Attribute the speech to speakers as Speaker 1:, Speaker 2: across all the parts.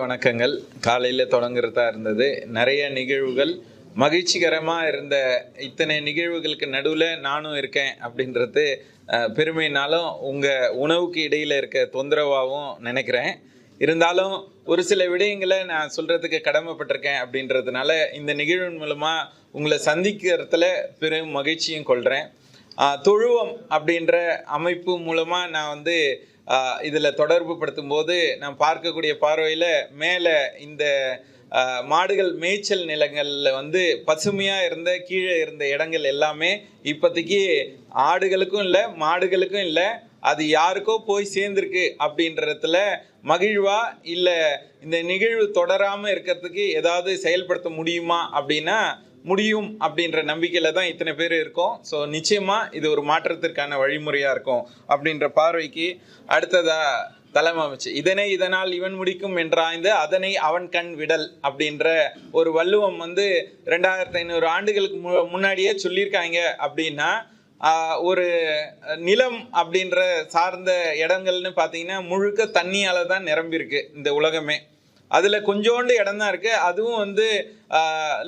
Speaker 1: வணக்கங்கள். காலையில் தொடங்குறதா இருந்தது. நிறைய நிகழ்வுகள். மகிழ்ச்சிகரமாக இருந்த இத்தனை நிகழ்வுகளுக்கு நடுவில் நானும் இருக்கேன் அப்படின்றது பெருமைனாலும் உங்கள் உணவுக்கு இடையில் இருக்க தொந்தரவாகவும் நினைக்கிறேன். இருந்தாலும் ஒரு சில விடயங்களை நான் சொல்கிறதுக்கு கடமைப்பட்டிருக்கேன் அப்படின்றதுனால இந்த நிகழ்வின் மூலமாக உங்களை சந்திக்கிறதுல பெரும் மகிழ்ச்சியும் கொள்கிறேன் தொழுவம் அப்படின்ற அமைப்பு மூலமாக நான் வந்து இதில் தொடர்பு படுத்தும் போது நாம் பார்க்கக்கூடிய பார்வையில் மேலே இந்த மாடுகள் மேய்ச்சல் நிலங்களில் வந்து பசுமையாக இருந்த கீழே இருந்த இடங்கள் எல்லாமே இப்போதைக்கு ஆடுகளுக்கும் இல்லை மாடுகளுக்கும் இல்லை அது யாருக்கோ போய் சேர்ந்துருக்கு அப்படின்றதுல மகிழ்வா இல்லை இந்த நிகழ்வு தொடராமல் இருக்கிறதுக்கு ஏதாவது செயல்படுத்த முடியுமா அப்படின்னா முடியும் அப்படின்ற நம்பிக்கையில தான் இத்தனை பேர் இருக்கோம். ஸோ நிச்சயமா இது ஒரு மாற்றத்திற்கான வழிமுறையா இருக்கும் அப்படின்ற பார்வைக்கு அடுத்ததா தலைமை அமைச்சு இதனை இதனால் இவன் முடிக்கும் என்றாய்ந்து அதனை அவன் கண் விடல் அப்படின்ற ஒரு வள்ளுவம் வந்து ரெண்டாயிரத்தி ஐநூறு ஆண்டுகளுக்கு மு- முன்னாடியே சொல்லியிருக்காங்க அப்படின்னா ஒரு நிலம் அப்படின்ற சார்ந்த இடங்கள்னு பார்த்தீங்கன்னா முழுக்க தண்ணியால தான் நிரம்பியிருக்கு இந்த உலகமே. அதில் கொஞ்சோண்டு இடம் தான் இருக்குது அதுவும் வந்து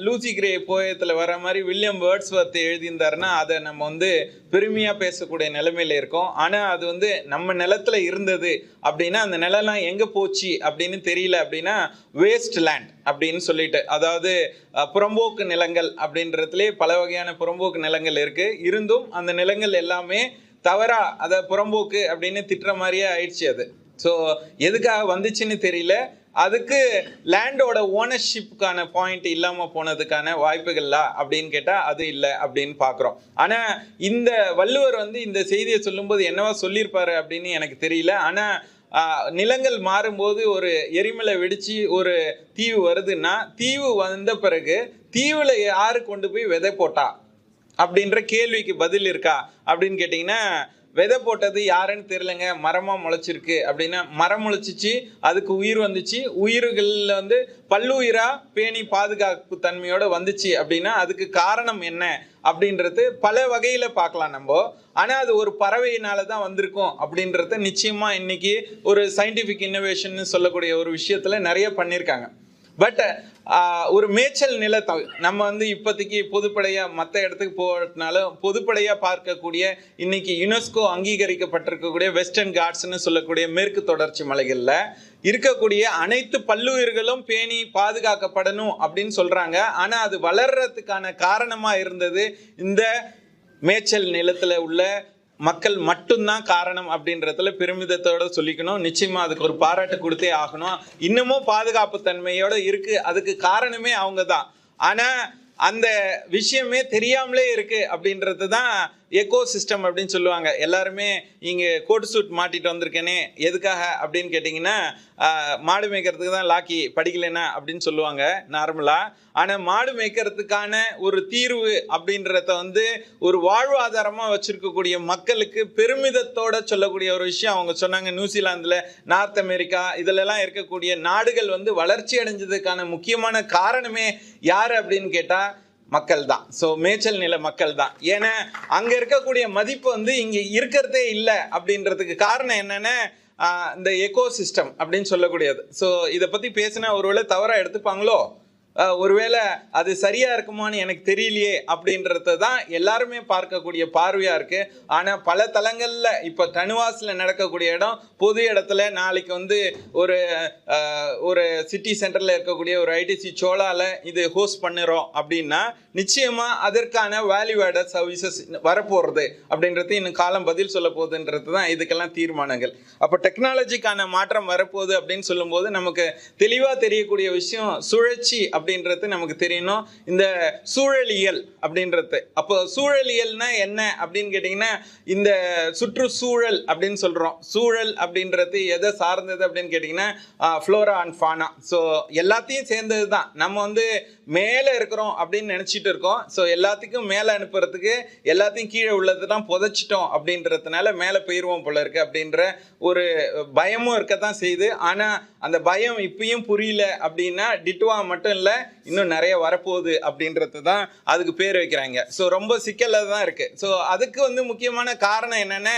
Speaker 1: லூசி கிரே போயத்தில் வர மாதிரி வில்லியம் வேர்ட்ஸ் வர்த்து எழுதியிருந்தாருன்னா அதை நம்ம வந்து பெருமையாக பேசக்கூடிய நிலைமையில் இருக்கோம். ஆனால் அது வந்து நம்ம நிலத்துல இருந்தது அப்படின்னா அந்த நிலம்லாம் எங்கே போச்சு அப்படின்னு தெரியல அப்படின்னா வேஸ்ட் லேண்ட் அப்படின்னு சொல்லிட்டு அதாவது புறம்போக்கு நிலங்கள் அப்படின்றதுலே பல வகையான புறம்போக்கு நிலங்கள் இருக்குது இருந்தும் அந்த நிலங்கள் எல்லாமே தவறா அதை புறம்போக்கு அப்படின்னு திட்டுற மாதிரியே ஆயிடுச்சு அது. ஸோ எதுக்காக வந்துச்சுன்னு தெரியல. அதுக்கு லேண்டோட ஓனர்ஷிப்புக்கான பாயிண்ட் இல்லாம போனதுக்கான வாய்ப்புகள்லாம் அப்படின்னு கேட்டா அது இல்லை அப்படின்னு பாக்குறோம். ஆனா இந்த வள்ளுவர் வந்து இந்த செய்தியை சொல்லும்போது என்னவா சொல்லியிருப்பாரு அப்படின்னு எனக்கு தெரியல. ஆனா நிலங்கள் மாறும்போது ஒரு எரிமலை வெடிச்சு ஒரு தீவு வருதுன்னா தீவு வந்த பிறகு தீவுல யாரு கொண்டு போய் விதை போட்டா? அப்படின்ற கேள்விக்கு பதில் இருக்கா? அப்படின்னு கேட்டிங்கன்னா விதை போட்டது யாருன்னு தெரியலங்க. மரமாக முளைச்சிருக்கு அப்படின்னா மரம் முளைச்சிச்சு அதுக்கு உயிர் வந்துச்சு. உயிர்களில் வந்து பல்லுயிராக பேணி பாதுகாப்பு தன்மையோடு வந்துச்சு அப்படின்னா அதுக்கு காரணம் என்ன அப்படின்றது பல வகையில் பார்க்கலாம் நம்ம. ஆனால் அது ஒரு பறவையினால தான் வந்திருக்கும் அப்படின்றத நிச்சயமாக இன்னைக்கு ஒரு சயின்டிஃபிக் இன்னோவேஷன் சொல்லக்கூடிய ஒரு விஷயத்தில் நிறைய பண்ணியிருக்காங்க. பட் ஒரு மேய்ச்சல் நிலத்தை நம்ம வந்து இப்போதைக்கு பொதுப்படையாக மற்ற இடத்துக்கு போகிறதுனாலும் பொதுப்படையாக பார்க்கக்கூடிய இன்னைக்கு யுனெஸ்கோ அங்கீகரிக்கப்பட்டிருக்கக்கூடிய வெஸ்டர்ன் காட்ஸ்னு சொல்லக்கூடிய மேற்கு தொடர்ச்சி மலைகளில் இருக்கக்கூடிய அனைத்து பல்லுயிர்களும் பேணி பாதுகாக்கப்படணும் அப்படின்னு சொல்கிறாங்க ஆனால் அது வளர்றதுக்கான காரணமாக இருந்தது இந்த மேய்ச்சல் நிலத்தில் உள்ள மக்கள் மட்டும்தான் காரணம் அப்படின்றதுல பெருமிதத்தோட சொல்லிக்கணும். நிச்சயமா அதுக்கு ஒரு பாராட்டு கொடுத்தே ஆகணும். இன்னமும் பாதுகாப்பு தன்மையோட இருக்கு. அதுக்கு காரணமே அவங்க தான் ஆனா அந்த விஷயமே தெரியாமலே இருக்கு அப்படின்றது தான் எக்கோ சிஸ்டம் அப்படின்னு சொல்லுவாங்க. எல்லாருமே இங்கே கோட் சூட் மாட்டிட்டு வந்திருக்கேனே எதுக்காக அப்படின்னு கேட்டிங்கன்னா மாடு மேய்க்கிறதுக்கு தான் லாக்கி படிக்கலைன்னா அப்படின்னு சொல்லுவாங்க நார்மலாக ஆனால் மாடு மேய்க்கிறதுக்கான ஒரு தீர்வு அப்படின்றத வந்து ஒரு வாழ்வாதாரமாக வச்சுருக்கக்கூடிய மக்களுக்கு பெருமிதத்தோட சொல்லக்கூடிய ஒரு விஷயம் அவங்க சொன்னாங்க. நியூசிலாந்தில் நார்த் அமெரிக்கா இதிலெல்லாம் இருக்கக்கூடிய நாடுகள் வந்து வளர்ச்சி அடைஞ்சதுக்கான முக்கியமான காரணமே யார் அப்படின்னு கேட்டால் மக்கள் தான் ஸோ மேய்ச்சல் நில மக்கள் தான் ஏன்னா அங்கே இருக்கக்கூடிய மதிப்பு வந்து இங்கே இருக்கிறதே இல்லை அப்படின்றதுக்கு காரணம் என்னன்னா இந்த எக்கோ சிஸ்டம் அப்படின்னு சொல்லக்கூடியது. ஸோ இதை பற்றி பேசினா ஒருவேளை தவறாக எடுத்துப்பாங்களோ? ஒருவேளை அது சரியா இருக்குமான்னு எனக்கு தெரியலையே அப்படின்றத தான் எல்லாருமே பார்க்கக்கூடிய பார்வையா இருக்கு. ஆனா பல தளங்கள்ல இப்ப தனுவாஸ்ல நடக்கக்கூடிய இடம் பொது இடத்துல நாளைக்கு வந்து ஒரு ஒரு சிட்டி சென்டர்ல இருக்கக்கூடிய ஒரு ஐடிசி சோலால இது ஹோஸ்ட் பண்ணுறோம் அப்படின்னா நிச்சயமா அதற்கான வேல்யூ ஆடட் சர்வீசஸ் வரப்போறது அப்படின்றது இன்னும் காலம் பதில் சொல்ல போகுதுன்றது தான் இதுக்கெல்லாம் தீர்மானங்கள். அப்போ டெக்னாலஜிக்கான மாற்றம் வரப்போகுது அப்படின்னு சொல்லும்போது நமக்கு தெளிவாக தெரியக்கூடிய விஷயம் சுழற்சி அப்படின்றது நமக்கு தெரியணும். இந்த சூழலியல் அப்படின்றது. அப்போ சூழலியல்னா என்ன அப்படின்னு கேட்டிங்கன்னா இந்த சுற்றுச்சூழல் அப்படின்னு சொல்கிறோம் சூழல் அப்படின்றது எதை சார்ந்தது அப்படின்னு கேட்டிங்கன்னா ஃப்ளோரா அண்ட் ஃபானா ஸோ எல்லாத்தையும் சேர்ந்தது தான். நம்ம வந்து மேலே இருக்கிறோம் அப்படின்னு நினச்சிட்டு இருக்கோம். ஸோ எல்லாத்துக்கும் மேலே அனுப்புறதுக்கு எல்லாத்தையும் கீழே உள்ளது தான் புதைச்சிட்டோம் அப்படின்றதுனால மேலே போயிடுவோம் போல இருக்கு அப்படின்ற ஒரு பயமும் இருக்கத்தான் செய்யுது. ஆனால் அந்த பயம் இப்பயும் புரியல அப்படின்னா டிட்டுவா மட்டும் இல்லை இன்னும் நிறைய வரப்போகுது அப்படின்றது தான் அதுக்கு பேர் வைக்கிறாங்க. ஸோ ரொம்ப சிக்கலில் தான் இருக்குது ஸோ அதுக்கு வந்து முக்கியமான காரணம் என்னென்ன?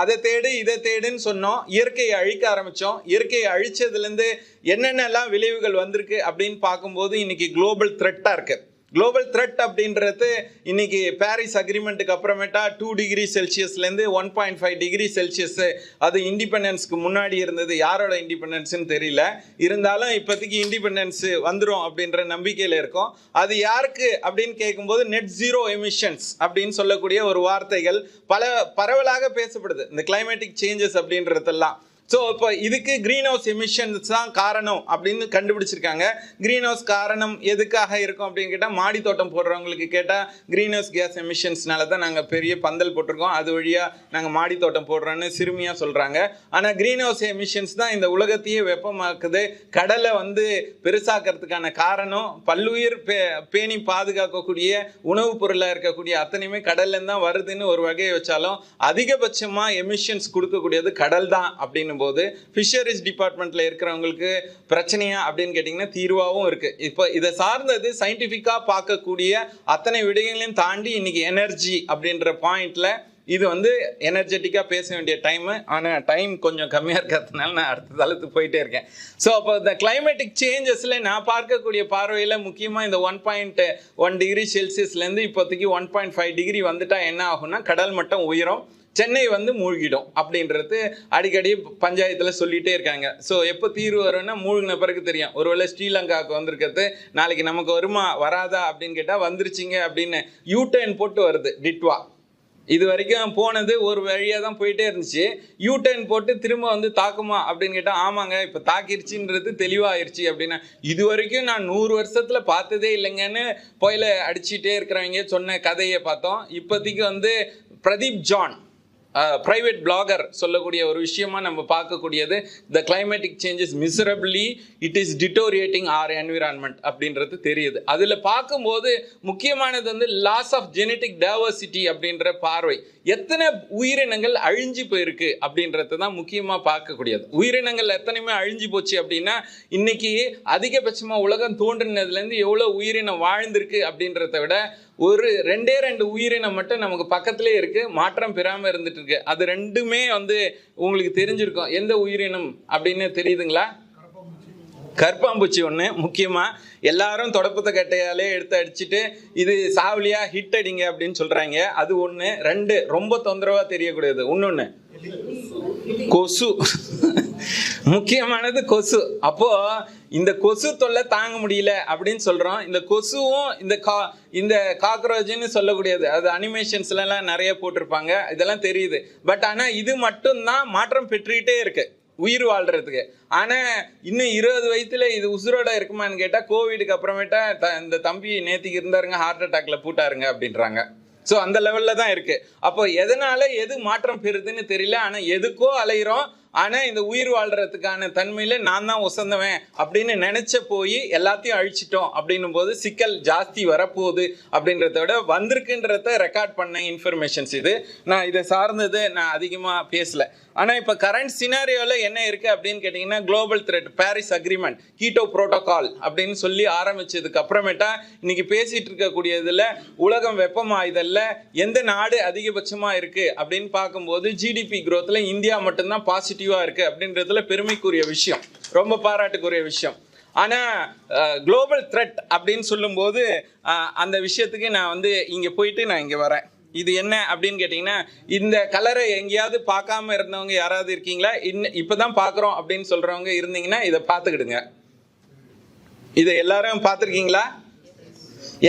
Speaker 1: அதை தேடு இதை தேடுன்னு சொன்னோம். இயற்கையை அழிக்க ஆரம்பித்தோம் இயற்கையை அழிச்சதுலேருந்து என்னென்னலாம் விளைவுகள் வந்திருக்கு அப்படின்னு பார்க்கும்போது இன்னைக்கு குளோபல் த்ரெட்டாக இருக்குது குளோபல் த்ரெட் அப்படின்றது இன்னைக்கு பாரிஸ் அக்ரிமெண்ட்டுக்கு அப்புறமேட்டா two degree செல்சியஸ்லேருந்து one point five degree celsius அது இண்டிபெண்டன்ஸ்க்கு முன்னாடி இருந்தது. யாரோட இண்டிபெண்டன்ஸ்னு தெரியல. இருந்தாலும் இப்போதைக்கு இண்டிபெண்டன்ஸ் வந்துடும் அப்படின்ற நம்பிக்கையில் இருக்கும். அது யாருக்கு அப்படின்னு கேட்கும்போது நெட் ஜீரோ எமிஷன்ஸ் அப்படின்னு சொல்லக்கூடிய ஒரு வார்த்தைகள் பல பரவலாக பேசப்படுது. இந்த கிளைமேட்டிக் சேஞ்சஸ் அப்படின்றதெல்லாம். ஸோ இப்போ இதுக்கு க்ரீன் ஹவுஸ் எமிஷன்ஸ் தான் காரணம் அப்படின்னு கண்டுபிடிச்சிருக்காங்க. க்ரீன் ஹவுஸ் காரணம் எதுக்காக இருக்கும் அப்படின்னு கேட்டால் மாடி தோட்டம் போடுறவங்களுக்கு கேட்டால் க்ரீன் ஹவுஸ் கேஸ் எமிஷன்ஸ்னால தான் நாங்கள் பெரிய பந்தல் போட்டிருக்கோம். அது வழியாக நாங்கள் மாடி தோட்டம் போடுறோன்னு சிறுமியாக சொல்கிறாங்க ஆனால் க்ரீன் ஹவுஸ் எமிஷன்ஸ் தான் இந்த உலகத்தையே வெப்பமாக்குது. கடலை வந்து பெருசாக்கிறதுக்கான காரணம் பல்லுயிர் பே பேணி பாதுகாக்கக்கூடிய உணவுப் பொருளாக இருக்கக்கூடிய அத்தனையுமே கடல்லேருந்து தான் வருதுன்னு ஒரு வகையை வச்சாலும் அதிகபட்சமாக எமிஷன்ஸ் கொடுக்கக்கூடியது கடல் தான் அப்படின்னு போது ஃபிஷரிஸ் டிபார்ட்மெண்ட்டில் இருக்கிறவங்களுக்கு பிரச்சனையா அப்படின்னு கேட்டிங்கன்னா தீர்வாகவும் இருக்குது இப்போ இதை சார்ந்தது சயின்டிஃபிக்காக பார்க்கக்கூடிய அத்தனை விடயங்களையும் தாண்டி இன்றைக்கி எனர்ஜி அப்படின்ற பாயிண்டில் இது வந்து எனர்ஜெட்டிக்காக பேச வேண்டிய டைமு ஆனால் டைம் கொஞ்சம் கம்மியாக இருக்கிறதுனால நான் அடுத்த தளத்துக்கு போயிட்டே இருக்கேன். ஸோ அப்போ இந்த கிளைமேட்டிக் சேஞ்சஸில் நான் பார்க்கக்கூடிய பார்வையில் முக்கியமாக இந்த ஒன் பாயிண்ட் ஒன் டிகிரி செல்சியஸ்லேருந்து இப்போதைக்கு ஒன் பாயிண்ட் ஃபைவ் டிகிரி வந்துட்டால் என்ன ஆகும்னா கடல் மட்டம் உயரும். சென்னை வந்து மூழ்கிடும் அப்படின்றது அடிக்கடி பஞ்சாயத்தில் சொல்லிகிட்டே இருக்காங்க. ஸோ எப்போ தீர்வு வரும்னா மூழ்கின பிறகு தெரியும். ஒருவேளை ஸ்ரீலங்காவுக்கு வந்திருக்கிறது நாளைக்கு நமக்கு வருமா வராதா அப்படின்னு கேட்டால் வந்துருச்சிங்க அப்படின்னு யூடர்ன் போட்டு வருது டிட்வா. இது வரைக்கும் போனது ஒரு வழியாக தான் போயிட்டே இருந்துச்சு. யூ டர்ன் போட்டு திரும்ப வந்து தாக்குமா அப்படின்னு கேட்டால் ஆமாங்க இப்போ தாக்கிருச்சுன்றது தெளிவாயிருச்சு அப்படின்னா இது வரைக்கும் நான் நூறு வருஷத்தில் பார்த்ததே இல்லைங்கன்னு புயல அடிச்சுட்டே இருக்கிறவங்க சொன்ன கதையை பார்த்தோம். இப்போதைக்கு வந்து பிரதீப் ஜான் ப்ரைவேட் பிளாகர் சொல்லக்கூடிய ஒரு விஷயமா நம்ம பார்க்கக்கூடியது the climatic changes miserably it is deteriorating our environment அப்படின்றது தெரியுது. அதில் பார்க்கும்போது முக்கியமானது வந்து லாஸ் ஆஃப் ஜெனட்டிக் டைவர்சிட்டி அப்படின்ற பார்வை. எத்தனை உயிரினங்கள் அழிஞ்சு போயிருக்கு அப்படின்றது தான் முக்கியமாக பார்க்கக்கூடியது. உயிரினங்கள் எத்தனையுமே அழிஞ்சு போச்சு அப்படின்னா இன்னைக்கு அதிகபட்சமாக உலகம் தோன்றினதுலேருந்து எவ்வளோ உயிரினம் வாழ்ந்திருக்கு அப்படின்றத விட ஒரு ரெண்டே ரெண்டு உயிரினம் மட்டும் நமக்கு பக்கத்திலே இருக்கு மாற்றம் பெறாமல் இருந்துட்டு இருக்கு. அது ரெண்டுமே வந்து உங்களுக்கு தெரிஞ்சிருக்கும். எந்த உயிரினம் அப்படின்னு தெரியுதுங்களா? கற்பாம்பூச்சி ஒன்று முக்கியமாக எல்லாரும் தொடப்பத்தை கட்டையாலே எடுத்து அடிச்சுட்டு இது சாவலியா ஹிட் அடிங்க அப்படின்னு சொல்கிறாங்க அது ஒன்று ரெண்டு ரொம்ப தொந்தரவாக தெரியக்கூடியது. இன்னொன்று கொசு. முக்கியமானது கொசு. அப்போ இந்த கொசு தொல்லை தாங்க முடியல அப்படின்னு சொல்றோம். இந்த கொசுவும் இந்த கா இந்த காக்ரோச்னு சொல்லக்கூடியது. அது அனிமேஷன்ஸ்லாம் நிறைய போட்டிருப்பாங்க. இதெல்லாம் தெரியுது. பட் ஆனால் இது மட்டும்தான் மாற்றம் பெற்றுக்கிட்டே இருக்கு. உயிர் வாழ்றதுக்கு. ஆனா இன்னும் இருபது வயசுல இது உசுரோட இருக்குமான்னு கேட்டா கோவிடுக்கு அப்புறமேட்டா த- இந்த தம்பி நேத்திக்கு இருந்தாருங்க ஹார்ட் அட்டாக்ல பூட்டாருங்க அப்படின்றாங்க. ஸோ அந்த லெவல்ல தான் இருக்கு. அப்போ எதனால எது மாற்றம் பெறுதுன்னு தெரியல. ஆனா எதுக்கோ அலையிறோம். ஆனால் இந்த உயிர் வாழ்கிறதுக்கான தன்மையில் நான் தான் உசந்தவன் அப்படின்னு நினச்ச போய் எல்லாத்தையும் அழிச்சிட்டோம் அப்படின்னும் போது சிக்கல் ஜாஸ்தி வரப்போகுது அப்படின்றத விட வந்திருக்குன்றத ரெக்கார்ட் பண்ண இன்ஃபர்மேஷன்ஸ் இது. நான் இதை சார்ந்தது நான் அதிகமாக பேசல. ஆனால் இப்போ கரண்ட் சினாரியோவில் என்ன இருக்குது அப்படின்னு கேட்டிங்கன்னா global threat Paris agreement Kyoto protocol அப்படின்னு சொல்லி ஆரம்பித்ததுக்கு அப்புறமேட்டா இன்னைக்கு பேசிகிட்டு இருக்கக்கூடியதில் உலகம் வெப்பமாயுதல்ல எந்த நாடு அதிகபட்சமாக இருக்குது அப்படின்னு பார்க்கும்போது ஜிடிபி க்ரோத்தில் இந்தியா மட்டும்தான் பாசிட்டிவ் இருக்குது அப்படின்றதுல பெருமைக்குரிய விஷயம். ரொம்ப பாராட்டுக்குரிய விஷயம். ஆனால் குளோபல் த்ரெட் அப்படின்னு சொல்லும்போது அந்த விஷயத்துக்கு நான் வந்து இங்கே போயிட்டு நான் இங்கே வரேன். இது என்ன அப்படின்னு கேட்டிங்கன்னா இந்த கலரை எங்கேயாவது பார்க்காம இருந்தவங்க யாராவது இருக்கீங்களா? இன்ன இப்பதான் பார்க்குறோம் அப்படின்னு சொல்கிறவங்க இருந்தீங்கன்னா இதை பார்த்துக்கிடுங்க. இதை எல்லாரும் பார்த்துருக்கீங்களா?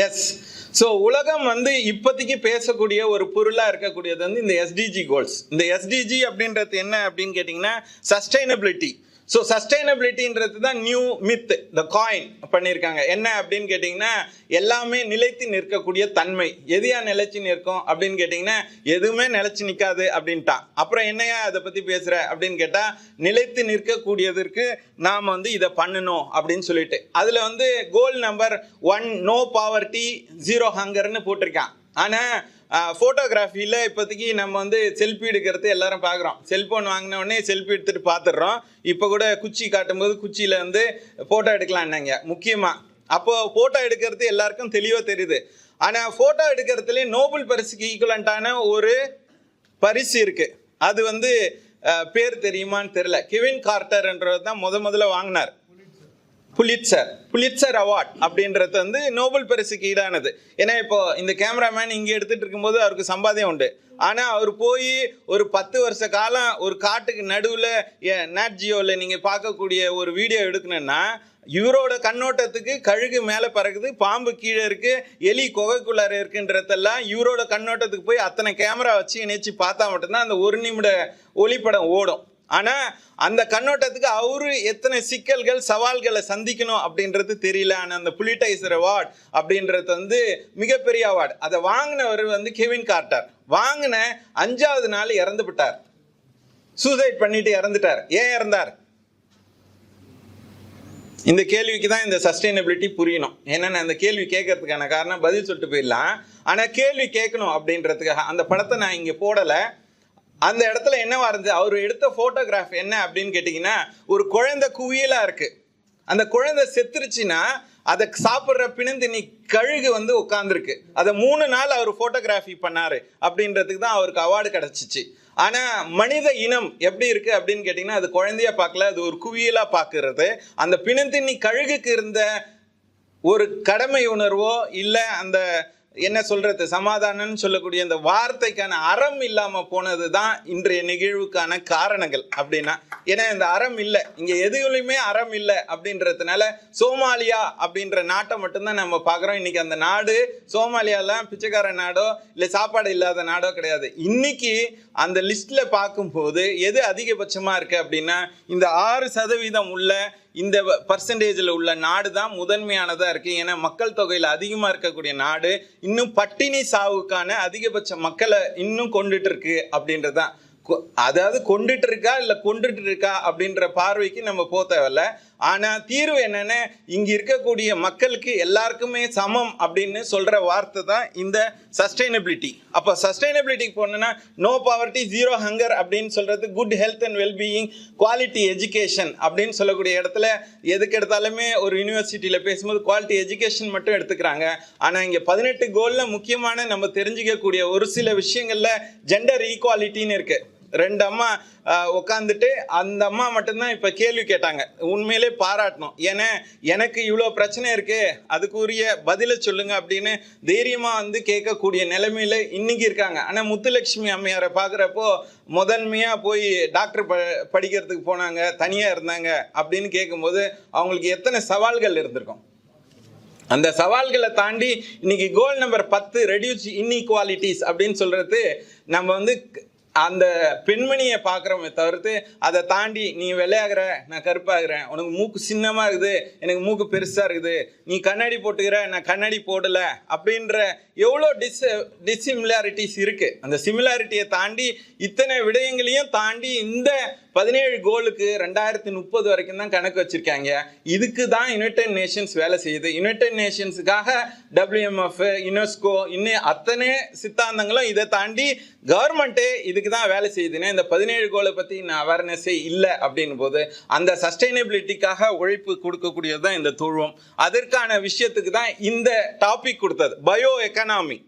Speaker 1: எஸ் ஸோ உலகம் வந்து இப்போதைக்கு பேசக்கூடிய ஒரு பொருளாக இருக்கக்கூடியது வந்து இந்த எஸ்டிஜி கோல்ஸ் இந்த எஸ்டிஜி அப்படின்றது என்ன அப்படின்னு கேட்டிங்கன்னா சஸ்டைனபிலிட்டி ஸோ சஸ்டைனபிலிட்டின்றது தான் நியூ மித் த காயின் பண்ணியிருக்காங்க என்ன அப்படின்னு கேட்டிங்கன்னா எல்லாமே நிலைத்து நிற்கக்கூடிய தன்மை. எதையா நிலைச்சு நிற்கும் அப்படின்னு கேட்டிங்கன்னா எதுவுமே நிலைச்சு நிற்காது அப்படின்ட்டான். அப்புறம் என்னையா அதை பற்றி பேசுகிற அப்படின்னு கேட்டால் நிலைத்து நிற்கக்கூடியதற்கு நாம் வந்து இதை பண்ணணும் அப்படின்னு சொல்லிட்டு. அதில் வந்து goal number one no poverty zero ஹங்கர்னு போட்டிருக்கான். ஆனால் ஃபோட்டோகிராஃபியில் இப்போதைக்கு நம்ம வந்து செல்ஃபி எடுக்கிறது எல்லாரும் பார்க்குறோம். செல்ஃபோன் வாங்கின உடனே செல்ஃபி எடுத்துகிட்டு பார்த்துடுறோம். இப்போ கூட குச்சி காட்டும்போது குச்சியில் வந்து ஃபோட்டோ எடுக்கலான்னாங்க முக்கியமாக அப்போது ஃபோட்டோ எடுக்கிறது எல்லாருக்கும் தெளிவாக தெரியுது. ஆனால் ஃபோட்டோ எடுக்கிறதுலே நோபல் பரிசுக்கு ஈக்குவலண்ட்டான ஒரு பரிசு இருக்குது அது வந்து பேர் தெரியுமான்னு தெரியல. கெவின் கார்ட்டர்ன்றது தான் முத முதல்ல வாங்கினார். புலிட்சர். புலிட்சர் அவார்ட் அப்படின்றது வந்து நோபல் பரிசுக்கு ஈடானது. ஏன்னா இப்போ இந்த கேமராமேன் இங்கே எடுத்துட்டு இருக்கும்போது அவருக்கு சம்பாதியம் உண்டு. ஆனால் அவர் போய் ஒரு பத்து வருஷ காலம் ஒரு காட்டுக்கு நடுவில் நேட் ஜியோவில் நீங்கள் பார்க்கக்கூடிய ஒரு வீடியோ எடுக்கணும்னா இவரோட கண்ணோட்டத்துக்கு கழுகு மேலே பறக்குது பாம்பு கீழே இருக்குது எலி குகைக்குள்ளார இருக்குன்றதெல்லாம் இவரோட கண்ணோட்டத்துக்கு போய் அத்தனை கேமரா வச்சு இணைச்சு பார்த்தா மட்டும்தான் அந்த ஒரு நிமிட ஒளிப்படம் ஓடும். ஆனால் அந்த கண்ணோட்டத்துக்கு அவரு எத்தனை சிக்கல்கள் சவால்களை சந்திக்கணும் அப்படின்றது தெரியல. ஆனால் அந்த புலிடைசர் அவார்ட் அப்படின்றது வந்து மிகப்பெரிய அவார்டு அதை வாங்கினவர் வந்து கெவின் கார்ட்டர் வாங்கின அஞ்சாவது நாள் இறந்து விட்டார் சூசைட் பண்ணிட்டு இறந்துட்டார். ஏன் இறந்தார்? இந்த கேள்விக்கு தான் இந்த சஸ்டைனபிலிட்டி புரியணும். என்னென்ன நான் கேள்வி கேட்கறதுக்கான காரணம் பதில் சொல்லிட்டு போயிடலாம். ஆனால் கேள்வி கேட்கணும் அப்படின்றதுக்காக அந்த படத்தை நான் இங்கே போடலை. அந்த இடத்துல என்னவா இருந்தது? அவர் எடுத்த போட்டோகிராஃப் என்ன அப்படின்னு கேட்டிங்கன்னா ஒரு குழந்தை குவியலாக இருக்கு. அந்த குழந்தை செத்துருச்சுன்னா அதை சாப்பிட்ற பிணந்தினி கழுகு வந்து உட்காந்துருக்கு அதை மூணு நாள் அவர் ஃபோட்டோகிராஃபி பண்ணார். அப்படின்றதுக்கு தான் அவருக்கு அவார்டு கிடச்சிச்சு. ஆனால் மனித இனம் எப்படி இருக்கு அப்படின்னு கேட்டிங்கன்னா அது குழந்தைய பார்க்கல அது ஒரு குவியலாக பார்க்கறது. அந்த பிணந்தின்னி கழுகுக்கு இருந்த ஒரு கடமை உணர்வோ இல்லை அந்த என்ன சொல்றது? சமாதானம்னு சொல்லக்கூடிய அந்த வார்த்தைக்கான அறம் இல்லாம போனது தான் இன்றைய நிகழ்வுக்கான காரணங்கள் அப்படின்னா ஏன்னா இந்த அறம் இல்லை. இங்க எதுலையுமே அறம் இல்லை அப்படின்றதுனால சோமாலியா அப்படின்ற நாட்டை மட்டும்தான் நம்ம பார்க்குறோம். இன்னைக்கு அந்த நாடு சோமாலியாலாம் பிச்சைக்கார நாடோ இல்லை சாப்பாடு இல்லாத நாடோ கிடையாது. இன்னைக்கு அந்த லிஸ்ட்ல பார்க்கும்போது எது அதிகபட்சமா இருக்கு அப்படின்னா இந்த ஆறு சதவீதம் உள்ள இந்த பர்சன்டேஜில் உள்ள நாடு தான் முதன்மையானதாக இருக்குது ஏன்னா மக்கள் தொகையில் அதிகமாக இருக்கக்கூடிய நாடு இன்னும் பட்டினி சாவுக்கான அதிகபட்ச மக்களை இன்னும் கொண்டுட்டு இருக்கு அப்படின்றது தான் கொ- அதாவது கொண்டுட்டு இருக்கா இல்லை கொண்டுட்டு இருக்கா அப்படின்ற பார்வைக்கு நம்ம போக தேவையில்ல. ஆனால் தீர்வு என்னன்னு இங்கே இருக்கக்கூடிய மக்களுக்கு எல்லாருக்குமே சமம் அப்படின்னு சொல்கிற வார்த்தை தான் இந்த சஸ்டைனபிலிட்டி அப்போ சஸ்டைனபிலிட்டிக்கு போனோன்னா நோ பாவர்ட்டி ஜீரோ ஹங்கர் அப்படின்னு சொல்கிறது good health and wellbeing quality education அப்படின்னு சொல்லக்கூடிய இடத்துல எதுக்கு எடுத்தாலுமே ஒரு யூனிவர்சிட்டியில் பேசும்போது குவாலிட்டி எஜுகேஷன் மட்டும் எடுத்துக்கிறாங்க. ஆனால் இங்கே பதினெட்டு கோலில் முக்கியமான நம்ம தெரிஞ்சுக்கக்கூடிய ஒரு சில விஷயங்களில் ஜெண்டர் ஈக்குவாலிட்டின்னு இருக்குது ரெண்டு அம்மா உட்காந்துட்டு அந்த அம்மா மட்டும்தான் இப்போ கேள்வி கேட்டாங்க. உண்மையிலே பாராட்டணும். ஏன்னா எனக்கு இவ்வளோ பிரச்சனை இருக்கு அதுக்குரிய பதிலை சொல்லுங்க அப்படின்னு தைரியமாக வந்து கேட்கக்கூடிய நிலைமையில இன்னைக்கு இருக்காங்க. ஆனால் முத்துலட்சுமி அம்மையாரை பார்க்குறப்போ முதன்மையாக போய் டாக்டர் ப படிக்கிறதுக்கு போனாங்க தனியாக இருந்தாங்க அப்படின்னு கேட்கும்போது அவங்களுக்கு எத்தனை சவால்கள் இருந்திருக்கும். அந்த சவால்களை தாண்டி இன்னைக்கு கோல் நம்பர் பத்து ரெடியூஸ் இன்இக்வாலிட்டிஸ் அப்படின்னு சொல்றது நம்ம வந்து அந்த பெண்மணியை பார்க்குறோமே தவிர்த்து அதை தாண்டி நீ வெள்ளையாகிற நான் கருப்பாகிறேன். உனக்கு மூக்கு சின்னமாக இருக்குது எனக்கு மூக்கு பெருசாக இருக்குது. நீ கண்ணாடி போட்டுக்கிற நான் கண்ணாடி போடலை அப்படின்ற எவ்வளோ டிஸ் டிஸ்சிமிலாரிட்டிஸ் இருக்குது அந்த சிமிலாரிட்டியை தாண்டி இத்தனை விடயங்களையும் தாண்டி இந்த பதினேழு கோலுக்கு ரெண்டாயிரத்தி முப்பது வரைக்கும் தான் கணக்கு வச்சிருக்காங்க. இதுக்கு தான் யுனைடெட் நேஷன்ஸ் வேலை செய்யுது. யுனைடெட் நேஷன்ஸுக்காக டபிள்யூஎம்எஃப் யுனெஸ்கோ இன்னும் அத்தனை சித்தாந்தங்களும் இதை தாண்டி கவர்மெண்ட்டே இதுக்கு தான் வேலை செய்யுதுன்னா இந்த பதினேழு கோலை பற்றி நான் அவேர்னஸே இல்லை அப்படின் போது அந்த சஸ்டைனபிலிட்டிக்காக உழைப்பு கொடுக்கக்கூடியது தான் இந்த துழுவம். அதற்கான விஷயத்துக்கு தான் இந்த டாபிக் கொடுத்தது. பயோ எக்கனாமி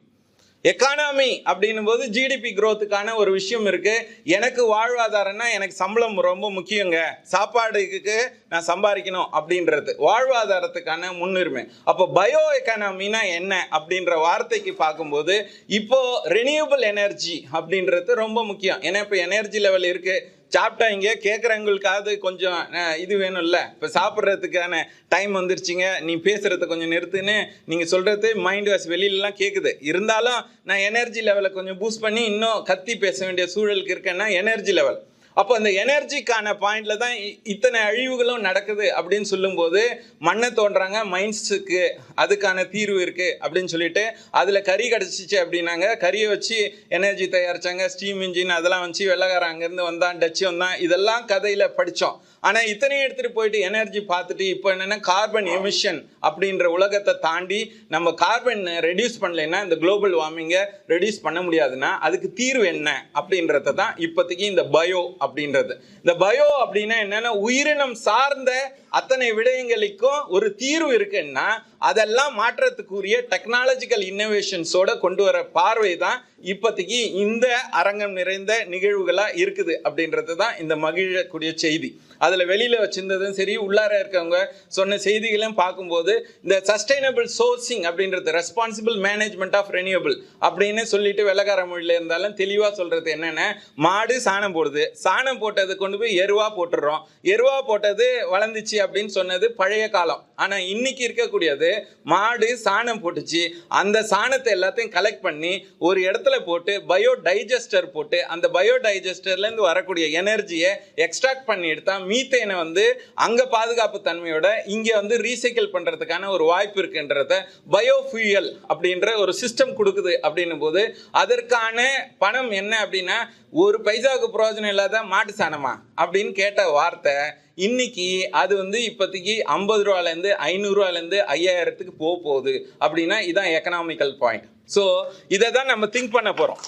Speaker 1: எக்கானாமி அப்படின்னும் போது ஜிடிபி க்ரோத்துக்கான ஒரு விஷயம் இருக்குது எனக்கு வாழ்வாதாரம்னா எனக்கு சம்பளம் ரொம்ப முக்கியங்க. சாப்பாடுக்கு நான் சம்பாதிக்கணும் அப்படின்றது. வாழ்வாதாரத்துக்கான முன்னுரிமை. அப்போ பயோ எக்கானமினா என்ன அப்படின்ற வார்த்தைக்கு பார்க்கும்போது இப்போது ரெனியூபிள் எனர்ஜி அப்படின்றது ரொம்ப முக்கியம். ஏன்னா இப்போ எனர்ஜி லெவல் இருக்குது சாப்பிட்டா இங்கே கேட்குறவங்களுக்காவது கொஞ்சம் இது வேணும்ல. இப்போ சாப்பிட்றதுக்கான டைம் வந்துருச்சுங்க. நீ பேசுகிறத கொஞ்சம் நிறுத்துன்னு நீங்கள் சொல்கிறது மைண்ட் வாஷ் வெளியிலலாம் கேட்குது இருந்தாலும் நான் எனர்ஜி லெவலை கொஞ்சம் பூஸ்ட் பண்ணி இன்னும் கத்தி பேச வேண்டிய சூழலுக்கு இருக்கேன்னா எனர்ஜி லெவல் அப்போ அந்த எனர்ஜிக்கான பாயிண்ட்ல தான் இ- இத்தனை அழிவுகளும் நடக்குது அப்படின்னு சொல்லும்போது மண்ணை தோன்றாங்க மைன்ஸுக்கு அதுக்கான தீர்வு இருக்கு அப்படின்னு சொல்லிட்டு அதுல கறி கிடச்சிச்சு அப்படின்னாங்க. கறியை வச்சு எனர்ஜி தயாரிச்சாங்க. ஸ்டீம் இன்ஜின் அதெல்லாம் வச்சு வெள்ளக்காரன் அங்கேருந்து வந்தான் டச்சு வந்தான். இதெல்லாம் கதையில படித்தோம் ஆனால் இத்தனையும் எடுத்துகிட்டு போயிட்டு எனர்ஜி பார்த்துட்டு இப்போ என்னென்னா கார்பன் எமிஷன் அப்படின்ற உலகத்தை தாண்டி நம்ம கார்பன் ரெடியூஸ் பண்ணலைன்னா இந்த குளோபல் வார்மிங்கை ரெடியூஸ் பண்ண முடியாதுன்னா அதுக்கு தீர்வு என்ன அப்படின்றத தான் இப்போதைக்கு இந்த பயோ அப்படின்றது. இந்த பயோ அப்படின்னா என்னென்னா உயிரினம் சார்ந்த அத்தனை விடயங்களுக்கும் ஒரு தீர்வு இருக்குன்னா அதெல்லாம் மாற்றத்துக்குரிய டெக்னாலஜிக்கல் இன்னோவேஷன்ஸோட கொண்டு வர பார்வை தான் இப்போதைக்கு இந்த அரங்கம் நிறைந்த நிகழ்வுகளாக இருக்குது அப்படின்றது தான் இந்த மகிழக்கூடிய செய்தி. அதில் வெளியில் வச்சிருந்ததும் சரி உள்ளார இருக்கவங்க சொன்ன செய்திகளையும் பார்க்கும்போது இந்த சஸ்டைனபிள் சோர்சிங் அப்படின்றது ரெஸ்பான்சிபிள் மேனேஜ்மெண்ட் ஆஃப் ரெனியூபிள் அப்படின்னு சொல்லிட்டு வெள்ளக்கார மொழியில் இருந்தாலும் தெளிவாக சொல்கிறது என்னென்ன மாடு சாணம் போடுது. சாணம் போட்டது கொண்டு போய் எருவா போட்டுடுறோம். எருவா போட்டது வளர்ந்துச்சு அப்படின்னு சொன்னது பழைய காலம். ஆனால் இன்னைக்கு இருக்கக்கூடியது மாடு சாணம் போட்டுச்சு. அந்த சாணத்தை எல்லாத்தையும் கலெக்ட் பண்ணி ஒரு இடத்துல போட்டு பயோ டைஜஸ்டர் போட்டு அந்த பயோ டைஜஸ்டர்லேருந்து வரக்கூடிய எனர்ஜியை எக்ஸ்ட்ராக்ட் பண்ணி எடுத்தால் மீத்தேனை வந்து அங்கே பாதுகாப்பு தன்மையோட இங்கே வந்து ரீசைக்கிள் பண்ணுறதுக்கான ஒரு வாய்ப்பு இருக்குன்றத பயோஃபியூயல் அப்படின்ற ஒரு சிஸ்டம் கொடுக்குது அப்படின்னும் போது அதற்கான பணம் என்ன அப்படின்னா ஒரு பைசாவுக்கு பிரயோஜனம் இல்லாத மாட்டு சாணமா அப்படின்னு கேட்ட வார்த்தை இன்னைக்கு அது வந்து இப்போதைக்கு ஐம்பது ரூபாலேருந்து ஐநூறுரூவாலேருந்து ஐயாயிரத்துக்கு போக போகுது அப்படின்னா இதான் எக்கனாமிக்கல் பாயிண்ட் ஸோ இதை தான் நம்ம திங்க் பண்ண போகிறோம்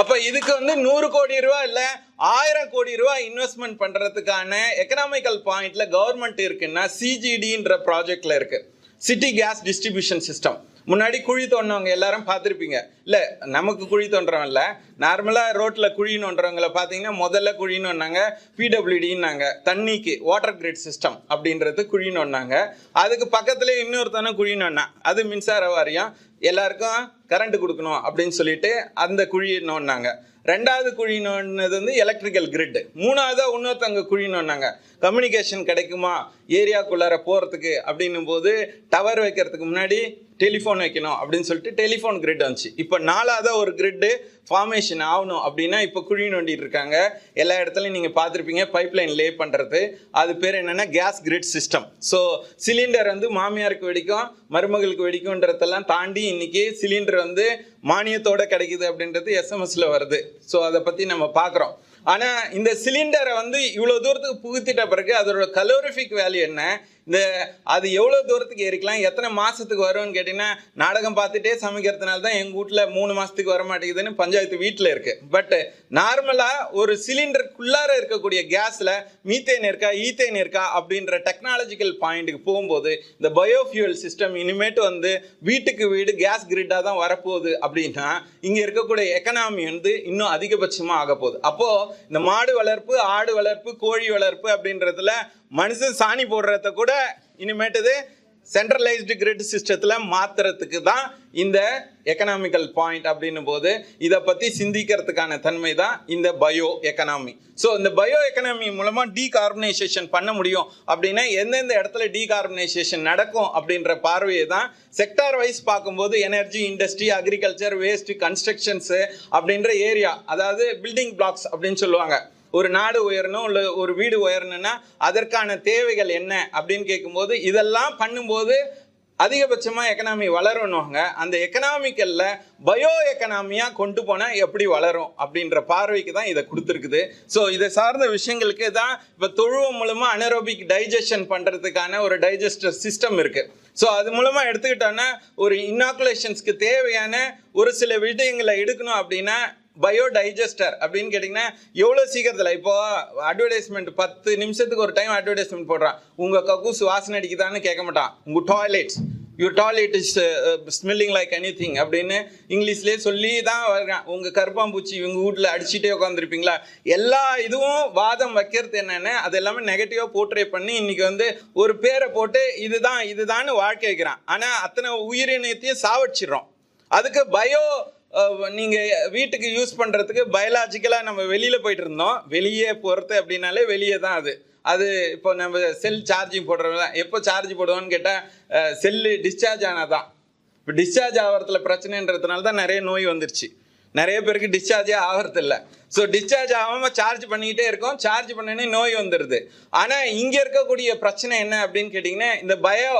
Speaker 1: அப்போ இதுக்கு வந்து நூறு கோடி ரூபா இல்லை ஆயிரம் கோடி ரூபாய் இன்வெஸ்ட்மெண்ட் பண்ணுறதுக்கான எக்கனாமிக்கல் பாயிண்ட்டில் கவர்மெண்ட் இருக்குன்னா சிஜிடின்ற ப்ராஜெக்டில் இருக்குது சிட்டி கேஸ் டிஸ்ட்ரிபியூஷன் சிஸ்டம் முன்னாடி குழி தோண்டினவங்க எல்லாரும் பார்த்துருப்பீங்க. இல்லை நமக்கு குழி தோன்றவன் இல்லை நார்மலாக ரோட்டில் குழி நோண்டுறவங்களை பார்த்தீங்கன்னா முதல்ல குழி நோண்டாங்க பிடபிள்யூடின்னாங்க தண்ணிக்கு வாட்டர் கிரிட் சிஸ்டம் அப்படின்றது குழி நோண்டாங்க அதுக்கு பக்கத்துலேயே இன்னொருத்தனும் குழி நோண்டான் அது மின்சார வாரியம். எல்லாருக்கும் கரண்ட் கொடுக்கணும் அப்படின்னு சொல்லிட்டு அந்த குழி நோண்டினாங்க. ரெண்டாவது குழி நோண்டினது வந்து எலக்ட்ரிக்கல் கிரிட் மூணாவதா இன்னொருத்தவங்க குழி நோண்டாங்க கம்யூனிகேஷன் கிடைக்குமா? ஏரியாக்குள்ளார போகிறதுக்கு அப்படின்னும் போது டவர் வைக்கிறதுக்கு முன்னாடி டெலிஃபோன் வைக்கணும் அப்படின்னு சொல்லிட்டு டெலிஃபோன் கிரிட் வந்துச்சு இப்போ நாலாவதாக ஒரு கிரிட்டு ஃபார்மேஷன் ஆகணும் அப்படின்னா இப்போ குழி நோண்டிட்டு இருக்காங்க. எல்லா இடத்துலையும் நீங்கள் பார்த்துருப்பீங்க பைப்லைன் லே பண்ணுறது அது பேர் என்னென்னா gas grid system so cylinder வந்து மாமியாருக்கு வெடிக்கும் மருமகளுக்கு வெடிக்கும்ன்றதெல்லாம் தாண்டி இன்றைக்கி சிலிண்டர் வந்து மானியத்தோடு கிடைக்குது அப்படின்றது எஸ்எம்எஸில் வருது. ஸோ அதை பற்றி நம்ம பார்க்குறோம் ஆனால் இந்த சிலிண்டரை வந்து இவ்வளோ தூரத்துக்கு புகுத்திட்ட பிறகு அதோட கலோரிஃபிக் வேல்யூ என்ன? இந்த அது எவ்வளோ தூரத்துக்கு ஏறிக்கலாம் எத்தனை மாதத்துக்கு வரும்னு கேட்டிங்கன்னா நாடகம் பார்த்துட்டே சமைக்கிறதுனால தான் எங்கள் வீட்டில் மூணு மாதத்துக்கு வர மாட்டேங்குதுன்னு பஞ்சாயத்து வீட்டில் இருக்குது பட் நார்மலாக ஒரு சிலிண்டருக்குள்ளார இருக்கக்கூடிய கேஸில் மீத்தேன் இருக்கா ஈத்தேன் இருக்கா அப்படின்ற டெக்னாலஜிக்கல் பாயிண்ட்டுக்கு போகும்போது இந்த பயோஃபியூல் சிஸ்டம் இனிமேட்டு வந்து வீட்டுக்கு வீடு கேஸ் கிரிட்டாக தான் வரப்போகுது அப்படின்னா இங்கே இருக்கக்கூடிய எக்கனாமி வந்து இன்னும் அதிகபட்சமாக ஆக போகுது அப்போது இந்த மாடு வளர்ப்பு ஆடு வளர்ப்பு கோழி வளர்ப்பு அப்படின்றதுல மனுஷன் சாணி போடுறத கூட இனிமேட்டது சென்ட்ரலைஸ்டு கிரிட் சிஸ்டத்தில் மாத்துறதுக்கு தான் இந்த எக்கனாமிக்கல் பாயிண்ட் அப்படின்னும் போது இதை பற்றி சிந்திக்கிறதுக்கான தன்மை தான் இந்த பயோ எக்கனாமி ஸோ இந்த பயோ எக்கனாமி மூலமாக டீகார்பனைசேஷன் பண்ண முடியும் அப்படின்னா எந்தெந்த இடத்துல டீகார்பனைசேஷன் நடக்கும் அப்படின்ற பார்வையை தான் செக்டார் வைஸ் பார்க்கும்போது energy industry agriculture waste constructions அப்படின்ற ஏரியா அதாவது பில்டிங் பிளாக்ஸ் அப்படின்னு சொல்லுவாங்க. ஒரு நாடு உயரணும் இல்லை ஒரு வீடு உயரணும்னா அதற்கான தேவைகள் என்ன அப்படின்னு கேட்கும்போது இதெல்லாம் பண்ணும்போது அதிகபட்சமாக எக்கனாமி வளரணுவாங்க அந்த எக்கனாமிக்கல்ல பயோ எக்கனாமியாக கொண்டு போனால் எப்படி வளரும் அப்படின்ற பார்வைக்கு தான் இதை கொடுத்துருக்குது. ஸோ இதை சார்ந்த விஷயங்களுக்கு தான் இப்போ தொழுவம் மூலமாக அனரோபிக் டைஜஷன் பண்ணுறதுக்கான ஒரு டைஜஸ்டர் சிஸ்டம் இருக்குது ஸோ அது மூலமாக எடுத்துக்கிட்டோன்னா ஒரு இன்னாகுலேஷன்ஸ்க்கு தேவையான ஒரு சில விஷயங்களை எடுக்கணும் அப்படின்னா பயோடைஜஸ்டர் அப்படின்னு கேட்டிங்கன்னா எவ்வளோ சீக்கிரத்தில்? இப்போ அட்வர்டைஸ்மெண்ட் பத்து நிமிஷத்துக்கு ஒரு டைம் அட்வர்டைஸ்மெண்ட் போடுறான். உங்கள் கக்கூஸ் வாசனை அடிக்குதான்னு கேட்க மாட்டான். உங்கள் toilets you toilet is smelling like anything அப்படின்னு இங்கிலீஷ்லேயே சொல்லி தான் வர்றான். உங்கள் கருப்பாம்பூச்சி இவங்க வீட்டில் அடிச்சுட்டே உட்காந்துருப்பீங்களா எல்லா இதுவும் வாதம் வைக்கிறது என்னென்னு அது எல்லாமே நெகட்டிவாக போர்ட்ரே பண்ணி இன்னைக்கு வந்து ஒரு பேரை போட்டு இதுதான் இதுதான்னு வாழ்க்கை வைக்கிறான். ஆனால் அத்தனை உயிரினத்தையும் சாவடிச்சிடுறோம். அதுக்கு பயோ நீங்கள் வீட்டுக்கு யூஸ் பண்ணுறதுக்கு பயாலாஜிக்கலாக நம்ம வெளியில் போயிட்டு இருந்தோம் வெளியே போகிறது அப்படின்னாலே வெளியே தான் அது. அது இப்போ நம்ம செல் சார்ஜிங் போடுறவங்க எப்போ சார்ஜ் போடுவோம்னு கேட்டால் செல்லு டிஸ்சார்ஜ் ஆனாதான். இப்போ டிஸ்சார்ஜ் ஆகிறதுல பிரச்சனைன்றதுனால தான் நிறைய நோய் வந்துருச்சு. நிறைய பேருக்கு டிஸ்சார்ஜே ஆகிறதில்ல ஸோ டிஸ்சார்ஜ் ஆகாமல் சார்ஜ் பண்ணிக்கிட்டே இருக்கோம். சார்ஜ் பண்ணனே நோய் வந்துடுது ஆனால் இங்கே இருக்கக்கூடிய பிரச்சனை என்ன அப்படின்னு கேட்டிங்கன்னா இந்த பயோ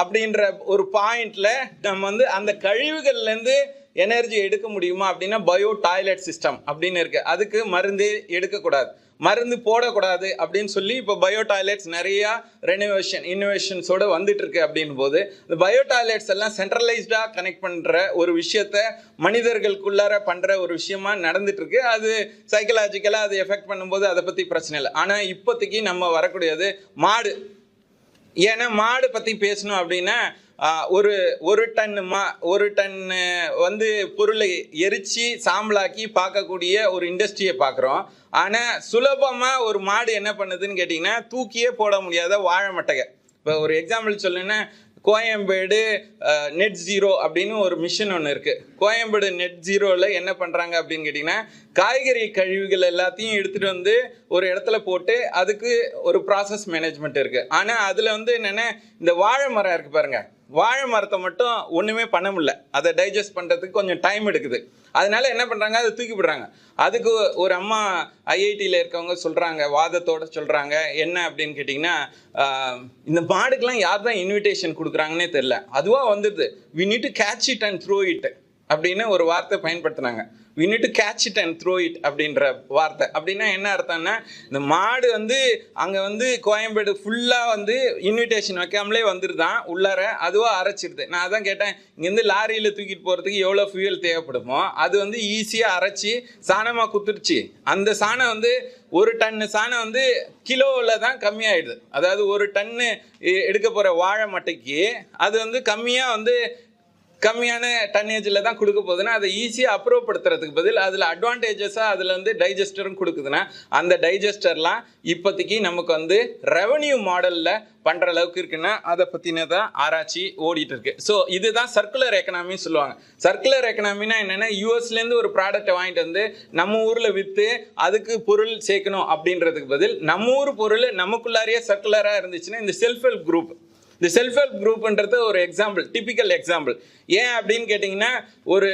Speaker 1: அப்படின்ற ஒரு பாயிண்டில் நம்ம வந்து அந்த கழிவுகள்லேருந்து எனர்ஜி எடுக்க முடியுமா அப்படின்னா பயோ டாய்லெட் சிஸ்டம் அப்படின்னு இருக்குது அதுக்கு மருந்து எடுக்கக்கூடாது. மருந்து போடக்கூடாது அப்படின்னு சொல்லி இப்போ பயோ டாய்லெட்ஸ் நிறையா ரெனோவேஷன் இன்னோவேஷன்ஸோட வந்துட்டு இருக்கு அப்படின் போது இந்த பயோ டாய்லெட்ஸ் எல்லாம் சென்ட்ரலைஸ்டாக கனெக்ட் பண்ணுற ஒரு விஷயத்த மனிதர்களுக்குள்ளார பண்ணுற ஒரு விஷயமா நடந்துட்டு இருக்கு அது சைக்கலாஜிக்கலாக அது எஃபெக்ட் பண்ணும்போது அதை பற்றி பிரச்சனை இல்லை. ஆனால் இப்போதைக்கு நம்ம வரக்கூடியது மாடு. ஏன்னா மாடு பற்றி பேசணும் அப்படின்னா ஒரு ஒரு டன் மா ஒரு டன் வந்து பொருளை எரிச்சு சாம்பலாக்கி பார்க்கக்கூடிய ஒரு இண்டஸ்ட்ரியை பார்க்குறோம். ஆனால் சுலபமாக ஒரு மாடு என்ன பண்ணுதுன்னு கேட்டிங்கன்னா தூக்கியே போட முடியாத வாழை மட்டைகள் இப்போ ஒரு எக்ஸாம்பிள் சொல்லணுன்னா கோயம்பேடு நெட் ஜீரோ அப்படின்னு ஒரு மிஷின் ஒன்று இருக்குது கோயம்பேடு நெட் ஜீரோவில் என்ன பண்ணுறாங்க அப்படின்னு கேட்டிங்கன்னா காய்கறி கழிவுகள் எல்லாத்தையும் எடுத்துகிட்டு வந்து ஒரு இடத்துல போட்டு அதுக்கு ஒரு ப்ராசஸ் மேனேஜ்மெண்ட் இருக்குது ஆனால் அதில் வந்து என்னென்ன இந்த வாழை மரம் இருக்குது பாருங்கள் வாழை மரத்தை மட்டும் ஒன்றுமே பண்ண முடியல. அதை டைஜஸ்ட் பண்ணுறதுக்கு கொஞ்சம் டைம் எடுக்குது. அதனால என்ன பண்ணுறாங்க அதை தூக்கி விடுறாங்க அதுக்கு ஒரு அம்மா ஐஐடியில் இருக்கவங்க சொல்கிறாங்க வாதத்தோடு சொல்கிறாங்க என்ன அப்படின்னு கேட்டிங்கன்னா இந்த மாடுக்கெலாம் யார் தான் இன்விடேஷன் கொடுக்குறாங்கன்னே தெரில அதுவாக வந்துடுது. We need to catch it and throw it அப்படின்னு ஒரு வார்த்தை பயன்படுத்துனாங்க. We need to catch it and throw it அப்படின்ற வார்த்தை. அப்படின்னா என்ன அர்த்தம்னா இந்த மாடு வந்து அங்கே வந்து கோயம்பேடு ஃபுல்லாக வந்து இன்விடேஷன் வைக்காமலே வந்துருதான் உள்ளார அதுவாக அரைச்சிருது. நான் அதான் கேட்டேன் இங்கேருந்து லாரியில் தூக்கிட்டு போகிறதுக்கு எவ்வளோ ஃபியூயல் தேவைப்படுமோ அது வந்து ஈஸியாக அரைச்சி சாணமாக குத்துருச்சு. அந்த சாணம் வந்து ஒரு டன்னு சாணம் வந்து கிலோவில் தான் கம்மியாயிடுது. அதாவது ஒரு டன்னு எ- எடுக்க போகிற வாழை மட்டைக்கு அது வந்து கம்மியாக வந்து கம்மியான டன்னேஜில் தான் கொடுக்க போகுதுன்னா அதை ஈஸியாக அப்ரூவ் படுத்துறதுக்கு பதில் அதில் அட்வான்டேஜஸாக அதில் வந்து டைஜஸ்டரும் கொடுக்குதுன்னா அந்த டைஜஸ்டர்லாம் இப்போதைக்கு நமக்கு வந்து ரெவன்யூ மாடலில் பண்ணுற அளவுக்கு இருக்குன்னா அதை பற்றின தான் ஆராய்ச்சி ஓடிட்டு இருக்கு. ஸோ இதுதான் சர்க்குலர் எக்கனாமின்னு சொல்லுவாங்க. சர்க்குலர் எக்கனாமினா என்னென்னா யூஎஸ்லேருந்து ஒரு ப்ராடக்ட்டை வாங்கிட்டு வந்து நம்ம ஊரில் விற்று அதுக்கு பொருள் சேர்க்கணும் அப்படின்றதுக்கு பதில் நம்ம ஊர் பொருள் நமக்குள்ளாரையே சர்க்குலராக இருந்துச்சுன்னா இந்த செல்ஃப் ஹெல்ப் குரூப் இந்த செல்ஃப் ஹெல்ப் குரூப்ன்றது ஒரு எக்ஸாம்பிள் டிபிக்கல் எக்ஸாம்பிள் ஏன் அப்படின்னு கேட்டிங்கன்னா ஒரு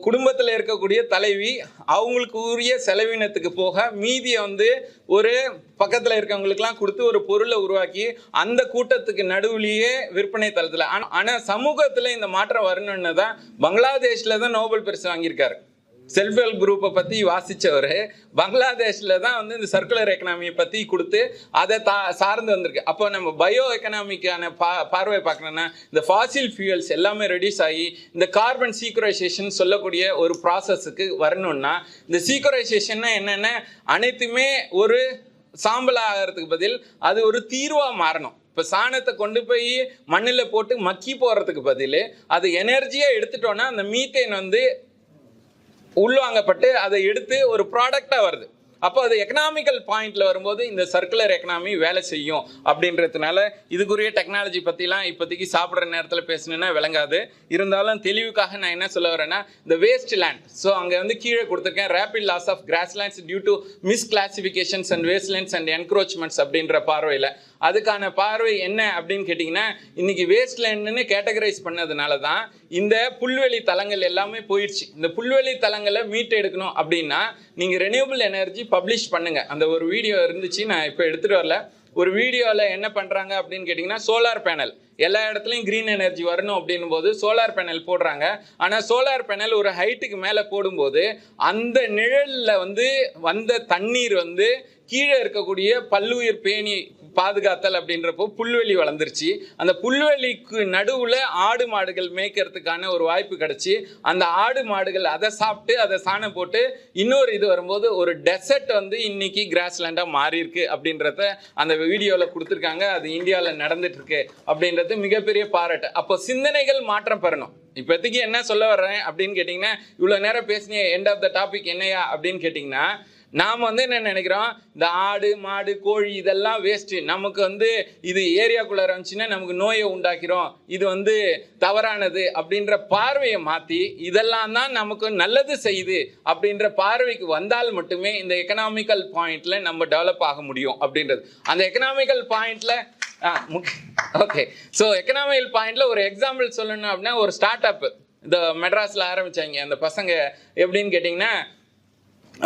Speaker 1: குடும்பத்தில் இருக்கக்கூடிய தலைவி அவங்களுக்கு உரிய செலவினத்துக்கு போக மீதியை வந்து ஒரு பக்கத்தில் இருக்கவங்களுக்குலாம் கொடுத்து ஒரு பொருளை உருவாக்கி அந்த கூட்டத்துக்கு நடுவுலேயே விற்பனை தளத்தில் ஆனால் ஆனால் சமூகத்தில் இந்த மாற்றம் வரணும்னு தான் பங்களாதேஷில் தான் நோபல் பரிசு வாங்கியிருக்காரு. செல்ஃப் ஹெல்ப் குரூப்பை பற்றி வாசித்தவர் பங்களாதேஷில் தான் வந்து இந்த சர்க்குலர் எக்கனாமியை பற்றி கொடுத்து அதை தா சார்ந்து வந்திருக்கு. அப்போ நம்ம பயோ எக்கனாமிக்கான பா பார்வை பார்க்கணுன்னா இந்த ஃபாசில் ஃபியூயல்ஸ் எல்லாமே ரெடியூஸ் ஆகி இந்த கார்பன் சீக்குரைசேஷன் சொல்லக்கூடிய ஒரு ப்ராசஸுக்கு வரணும்னா இந்த சீக்குரைசேஷன்னா என்னென்ன அனைத்துமே ஒரு சாம்பல் ஆகிறதுக்கு பதில் அது ஒரு தீர்வாக மாறணும். இப்போ சாணத்தை கொண்டு போய் மண்ணில் போட்டு மக்கி போகிறதுக்கு பதில் அது எனர்ஜியாக எடுத்துட்டோன்னா அந்த மீத்தேன் வந்து உள்வாங்கப்பட்டு அதை எடுத்து ஒரு ப்ராடக்டாக வருது. அப்போ அது எக்கனாமிக்கல் பாயிண்ட்ல வரும்போது இந்த சர்க்குலர் எக்கனாமி வேலை செய்யும் அப்படின்றதுனால இதுக்குரிய டெக்னாலஜி பற்றிலாம் இப்போதைக்கு சாப்பிட்ற நேரத்தில் பேசணுன்னா விளங்காது. இருந்தாலும் தெளிவுக்காக நான் என்ன சொல்ல வரேன்னா இந்த வேஸ்ட் லேண்ட் ஸோ அங்கே வந்து கீழே கொடுத்துருக்கேன் rapid loss of grasslands due to misclassifications and wastelands and encroachments அப்படின்ற பார்வையில். அதுக்கான பார்வை என்ன அப்படின்னு கேட்டிங்கன்னா இன்னைக்கு வேஸ்ட் லேண்ட்னு கேட்டகரைஸ் பண்ணதுனால தான் இந்த புல்வெளி தலங்கள் எல்லாமே போயிடுச்சு. இந்த புல்வெளி தலங்களை மீட் எடுக்கணும் அப்படின்னா நீங்கள் ரெனியூபிள் எனர்ஜி பப்ளிஷ் பண்ணுங்கள் அந்த ஒரு வீடியோ இருந்துச்சு நான் இப்போ எடுத்துகிட்டு வரல. ஒரு வீடியோவில் என்ன பண்ணுறாங்க அப்படின்னு கேட்டிங்கன்னா சோலார் பேனல் எல்லா இடத்துலையும் க்ரீன் எனர்ஜி வரணும் அப்படின்னும் போது சோலார் பேனல் போடுறாங்க. ஆனால் சோலார் பேனல் ஒரு ஹைட்டுக்கு மேலே போடும்போது அந்த நிழலில் வந்து வந்த தண்ணீர் வந்து கீழே இருக்கக்கூடிய பல்லுயிர் பேணி பாதுகாத்தல் அப்படின்றப்போ புல்வெளி வளர்ந்துருச்சு. அந்த புல்வெளிக்கு நடுவில் ஆடு மாடுகள் மேய்க்கிறதுக்கான ஒரு வாய்ப்பு கிடச்சி அந்த ஆடு மாடுகள் அதை சாப்பிட்டு அதை சாணம் போட்டு இன்னொரு இது வரும்போது ஒரு டெசர்ட் வந்து இன்னைக்கு கிராஸ்லேண்டாக மாறியிருக்கு அப்படின்றத அந்த வீடியோவில் கொடுத்துருக்காங்க. அது இந்தியாவில் நடந்துட்டு இருக்கு அப்படின்றது மிகப்பெரிய பாராட்டு. அப்போ சிந்தனைகள் மாற்றம் பெறணும். இப்போதைக்கு என்ன சொல்ல வர்றேன் அப்படின்னு கேட்டிங்கன்னா இவ்வளோ நேரம் பேசினே எண்ட் ஆஃப் த டாபிக் என்னையா அப்படின்னு கேட்டிங்கன்னா நாம் வந்து என்ன நினைக்கிறோம்? இந்த ஆடு மாடு கோழி இதெல்லாம் வேஸ்ட்டு நமக்கு வந்து இது ஏரியாக்குள்ளே இருந்துச்சுன்னா நமக்கு நோயை உண்டாக்கிறோம். இது வந்து தவறானது அப்படின்ற பார்வையை மாற்றி இதெல்லாம் தான் நமக்கு நல்லது செய்யுது அப்படின்ற பார்வைக்கு வந்தால் மட்டுமே இந்த எக்கனாமிக்கல் பாயிண்டில் நம்ம டெவலப் ஆக முடியும் அப்படின்றது. அந்த எக்கனாமிக்கல் பாயிண்டில் ஓகே ஸோ எக்கனாமிக்கல் பாயிண்ட்டில் ஒரு எக்ஸாம்பிள் சொல்லணும் அப்படின்னா ஒரு ஸ்டார்ட் அப் இந்த மெட்ராஸில் ஆரம்பிச்சாங்க. அந்த பசங்க எப்படின்னு கேட்டிங்கன்னா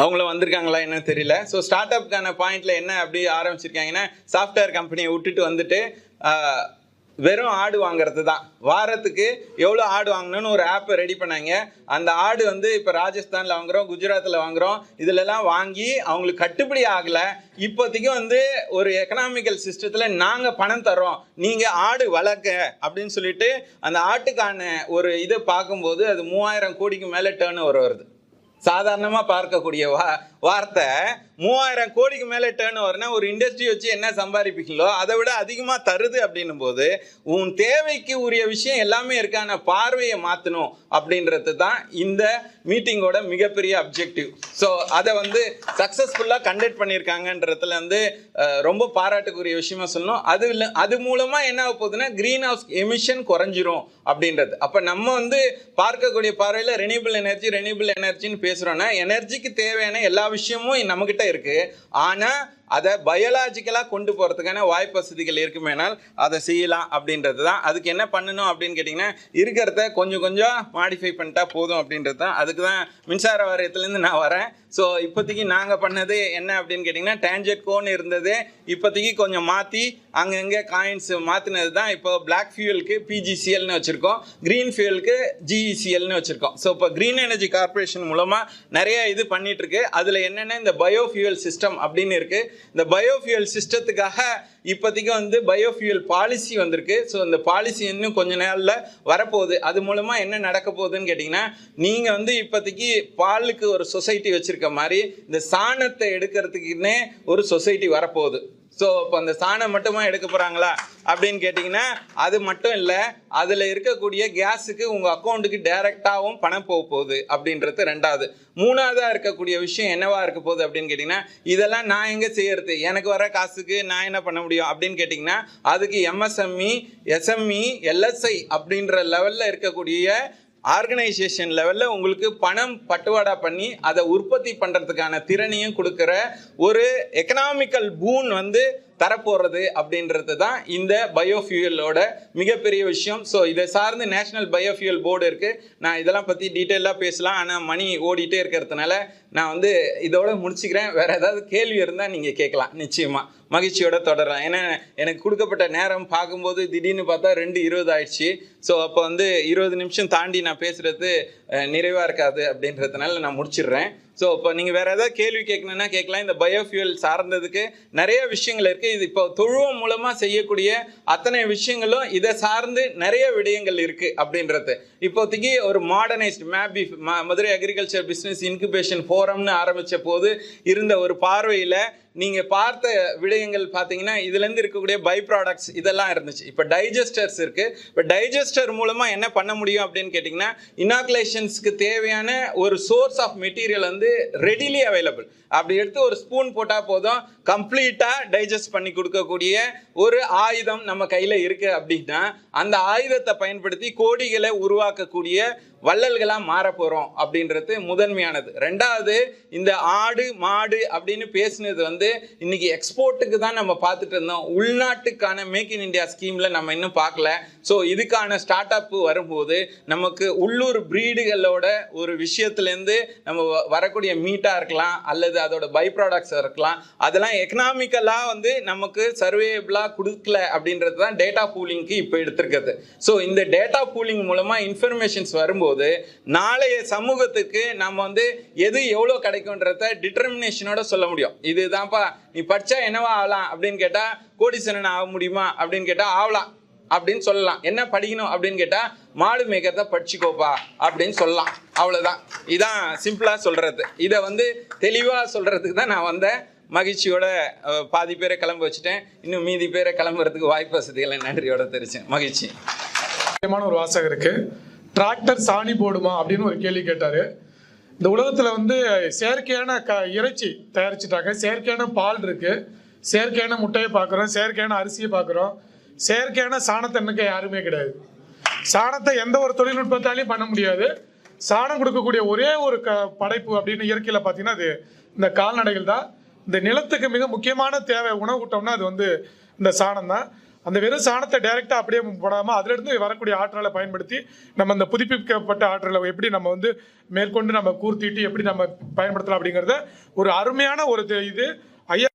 Speaker 1: அவங்களும் வந்திருக்காங்களா என்னன்னு தெரியல. ஸோ ஸ்டார்ட் அப்க்கான பாயிண்ட்ல என்ன அப்படி ஆரம்பிச்சிருக்காங்கன்னா சாஃப்ட்வேர் கம்பெனியை விட்டுட்டு வந்துட்டு வெறும் ஆடு வாங்குறது தான். வாரத்துக்கு எவ்வளோ ஆடு வாங்கணும்னு ஒரு ஆப்பை ரெடி பண்ணாங்க. அந்த ஆடு வந்து இப்போ ராஜஸ்தானில் வாங்குறோம் குஜராத்தில் வாங்குறோம். இதிலெல்லாம் வாங்கி அவங்களுக்கு கட்டுப்படி ஆகலை. இப்போதைக்கு வந்து ஒரு எக்கனாமிக்கல் சிஸ்டத்தில் நாங்கள் பணம் தர்றோம். நீங்கள் ஆடு வளர்க்க அப்படின்னு சொல்லிட்டு அந்த ஆட்டுக்கான ஒரு இதை பார்க்கும்போது அது மூவாயிரம் கோடிக்கு மேலே டேர்ன் வருது. சாதாரணமாக பார்க்கக்கூடிய வா வார்த்தை. மூவாயிரம் கோடிக்கு மேலே டேர்ன் ஓவர்னா ஒரு இண்டஸ்ட்ரி வச்சு என்ன சம்பாதிப்பீங்களோ அதை விட அதிகமாக தருது அப்படின்னும் போது உன் தேவைக்கு உரிய விஷயம் எல்லாமே இருக்கான பார்வையை மாற்றணும் அப்படின்றது தான் இந்த மீட்டிங்கோட மிகப்பெரிய அப்ஜெக்டிவ் ஸோ அதை வந்து சக்ஸஸ்ஃபுல்லாக கண்டக்ட் பண்ணியிருக்காங்கன்றதுல வந்து ரொம்ப பாராட்டுக்குரிய விஷயமா சொல்லணும். அது இல்லை அது மூலமாக என்ன ஆக போகுதுன்னா க்ரீன் ஹவுஸ் எமிஷன் குறைஞ்சிரும் அப்படின்றது. அப்போ நம்ம வந்து பார்க்கக்கூடிய பார்வையில் ரெனியூபிள் எனர்ஜி ரெனியூபிள் எனர்ஜின்னு பேசுகிறோன்னா எனர்ஜிக்கு தேவையான எல்லா விஷயமும் நம்மக்கிட்ட இருக்குது ஆனால் அதை பயாலாஜிக்கலாக கொண்டு போகிறதுக்கான வாய்ப்பு வசதிகள் இருக்குமேனால் அதை செய்யலாம் அப்படின்றது தான். அதுக்கு என்ன பண்ணணும் அப்படின்னு கேட்டிங்கன்னா இருக்கிறத கொஞ்சம் கொஞ்சம் மாடிஃபை பண்ணிட்டா போதும் அப்படின்றது தான். அதுக்கு தான் மின்சார வாரியத்துலேருந்து நான் வரேன். ஸோ இப்போதைக்கு நாங்கள் பண்ணது என்ன அப்படின்னு கேட்டிங்கன்னா டேஞ்சட் கோன் இருந்தது. இப்போதைக்கு கொஞ்சம் மாற்றி அங்கங்கே காயின்ஸ் மாற்றினது தான். இப்போ பிளாக் ஃபியூலுக்கு பிஜிசிஎல்னு வச்சுருக்கோம். க்ரீன் ஃபியூலுக்கு ஜிஇசிஎல்னு வச்சுருக்கோம். ஸோ இப்போ க்ரீன் எனர்ஜி கார்ப்பரேஷன் மூலமாக நிறைய இது பண்ணிகிட்ருக்கு அதில் என்னென்ன இந்த பயோஃபியூல் சிஸ்டம் அப்படின்னு இருக்குது இந்த பயோஃபியூல் சிஸ்டத்துக்காக இப்போதைக்கு வந்து பயோஃபியூல் பாலிசி வந்திருக்கு. ஸோ இந்த பாலிசி இன்னும் கொஞ்ச நாளில் வரப்போகுது. அது மூலமாக என்ன நடக்க போகுதுன்னு கேட்டிங்கன்னா நீங்கள் வந்து இப்போதைக்கு பாலுக்கு ஒரு சொசைட்டி வச்சுருக்க மாதிரி இந்த சாணத்தை எடுக்கிறதுக்குன்னே ஒரு சொசைட்டி வரப்போகுது. ஸோ இப்போ அந்த சாணம் மட்டுமா எடுக்க போகிறாங்களா அப்படின்னு கேட்டிங்கன்னா அது மட்டும் இல்லை அதில் இருக்கக்கூடிய கேஸுக்கு உங்கள் அக்கௌண்ட்டுக்கு டைரெக்டாகவும் பணம் போக போகுது அப்படின்றது ரெண்டாவது. மூணாவதாக இருக்கக்கூடிய விஷயம் என்னவா இருக்க போகுது அப்படின்னு கேட்டிங்கன்னா இதெல்லாம் நான் எங்கே செய்யறது? எனக்கு வர காசுக்கு நான் என்ன பண்ண முடியும்? அப்படின்னு கேட்டிங்கன்னா அதுக்கு எம்எஸ்எம்இ எஸ்எம்இ எல்எஸ்ஐ அப்படின்ற லெவலில் இருக்கக்கூடிய ஆர்கனைசேஷன் லெவலில் உங்களுக்கு பணம் பட்டுவாடா பண்ணி அதை உற்பத்தி பண்ணுறதுக்கான திறனையும் கொடுக்குற ஒரு எக்கனாமிக்கல் பூன் வந்து தரப்போகிறது அப்படின்றது தான் இந்த பயோஃபியூயலோட மிகப்பெரிய விஷயம். ஸோ இதை சார்ந்து நேஷனல் பயோஃபியூயல் போர்டு இருக்குது நான் இதெல்லாம் பற்றி டீட்டெயிலாக பேசலாம். ஆனால் மணி ஓடிட்டே இருக்கிறதுனால நான் வந்து இதோட முடிச்சுக்கிறேன். வேறு ஏதாவது கேள்வி இருந்தால் நீங்கள் கேட்கலாம். நிச்சயமாக மகிழ்ச்சியோட தொடரலாம். ஏன்னா எனக்கு கொடுக்கப்பட்ட நேரம் பார்க்கும்போது திடீர்னு பார்த்தா ரெண்டு இருபது ஆயிடுச்சு. ஸோ அப்போ வந்து இருபது நிமிஷம் தாண்டி நான் பேசுகிறது நிறைவாக இருக்காது அப்படின்றதுனால நான் முடிச்சிடுறேன். ஸோ இப்போ நீங்கள் வேறு ஏதாவது கேள்வி கேட்கணும்னா கேட்கலாம். இந்த பயோஃபியூல் சார்ந்ததுக்கு நிறைய விஷயங்கள் இருக்குது இது இப்போ தொழுவம் மூலமாக செய்யக்கூடிய அத்தனை விஷயங்களும் இதை சார்ந்து நிறைய விடயங்கள் இருக்குது அப்படின்றது. இப்போதைக்கு ஒரு modernised maybe Madurai agriculture business incubation ஃபோரம்னு ஆரம்பித்த போது இருந்த ஒரு பார்வையில் நீங்கள் பார்த்த விடயங்கள் பார்த்தீங்கன்னா இதுலேருந்து இருக்கக்கூடிய பை ப்ராடக்ட்ஸ் இதெல்லாம் இருந்துச்சு. இப்போ டைஜஸ்டர்ஸ் இருக்குது இப்போ டைஜஸ்டர் மூலமாக என்ன பண்ண முடியும் அப்படின்னு கேட்டிங்கன்னா இனாகுலேஷன்ஸ்க்கு தேவையான ஒரு சோர்ஸ் ஆஃப் மெட்டீரியல் வந்து ரெடிலி அவைலபிள் அப்படி எடுத்து ஒரு ஸ்பூன் போட்டால் போதும். கம்ப்ளீட்டாக டைஜஸ்ட் பண்ணி கொடுக்கக்கூடிய ஒரு ஆயுதம் நம்ம கையில் இருக்குது அப்படின்னா அந்த ஆயுதத்தை பயன்படுத்தி கோடிகளை உருவாக்கக்கூடிய வள்ளல்களாக மாற போகிறோம் அப்படின்றது முதன்மையானது. ரெண்டாவது இந்த ஆடு மாடு அப்படின்னு பேசினது வந்து இன்னைக்கு எக்ஸ்போர்ட்டுக்கு தான் நம்ம பார்த்துட்டு இருந்தோம். உள்நாட்டுக்கான மேக் இன் இண்டியா ஸ்கீமில் நம்ம இன்னும் பார்க்கல. ஸோ இதுக்கான ஸ்டார்ட் அப் வரும்போது நமக்கு உள்ளூர் ப்ரீடுகளோட ஒரு விஷயத்துலேருந்து நம்ம வரக்கூடிய மீட்டாக இருக்கலாம் அல்லது அதோட பை ப்ராடக்ட்ஸ் இருக்கலாம். அதெல்லாம் எக்கனாமிக்கலாக வந்து நமக்கு சர்வேபிளாக கொடுக்கல அப்படின்றது தான் டேட்டா பூலிங்க்கு இப்போ எடுத்திருக்கிறது. ஸோ இந்த டேட்டா பூலிங் மூலமாக இன்ஃபர்மேஷன்ஸ் வரும்போது நாளைய சமூகத்துக்கு நம்ம வந்து எது எவ்வளோ கிடைக்கும்ன்றத டிட்டர்மினேஷனோட சொல்ல முடியும். இதுதான்ப்பா நீ படிச்சா என்னவா ஆகலாம் அப்படின்னு கேட்டால் கோடீஸ்வரன் ஆக முடியுமா அப்படின்னு கேட்டால் ஆகலாம் அப்படின்னு சொல்லலாம். என்ன படிக்கணும் அப்படின்னு கேட்டால் மாடு மேய்க்கிறத படிச்சுக்கோப்பா அப்படின்னு சொல்லலாம். அவ்வளோதான் இதான் சிம்பிளாக சொல்கிறது இதை வந்து தெளிவாக சொல்கிறதுக்கு தான் நான் வந்தேன் மகிழ்ச்சியோட பாதி பேரை கிளம்ப வச்சுட்டேன். இன்னும் மீதி பேரை கிளம்புறதுக்கு வாய்ப்பு வசதிகளை நன்றியோட தெரிச்சேன் மகிழ்ச்சி.
Speaker 2: முக்கியமான ஒரு வாசகம் டிராக்டர் சாணி போடுமா அப்படின்னு ஒரு கேள்வி கேட்டாரு. இந்த உலகத்துல வந்து செயற்கையான க இறைச்சி தயாரிச்சுட்டாங்க. செயற்கையான பால் இருக்கு. செயற்கையான முட்டையை பார்க்குறோம் செயற்கையான அரிசியை பார்க்குறோம் செயற்கையான சாணத்தை சாணத்தன்னுக்கு யாருமே கிடையாது. சாணத்தை எந்த ஒரு தொழில்நுட்பத்தாலையும் பண்ண முடியாது. சாணம் கொடுக்கக்கூடிய ஒரே ஒரு க படைப்பு அப்படின்னு இயற்கையில் பார்த்தீங்கன்னா அது இந்த கால்நடைகள் தான். இந்த நிலத்துக்கு மிக முக்கியமான தேவை உணவு ஊட்டம்னா அது வந்து இந்த சாணம் தான் அந்த வெறும் சாணத்தை டைரெக்டாக அப்படியே போடாமல் அதிலிருந்து வரக்கூடிய ஆற்றலை பயன்படுத்தி நம்ம அந்த புதுப்பிக்கப்பட்ட ஆற்றலை எப்படி நம்ம வந்து மேற்கொண்டு நம்ம கூர்த்திட்டு எப்படி நம்ம பயன்படுத்தலாம் அப்படிங்கிறத ஒரு அருமையான ஒரு இது. ஐயா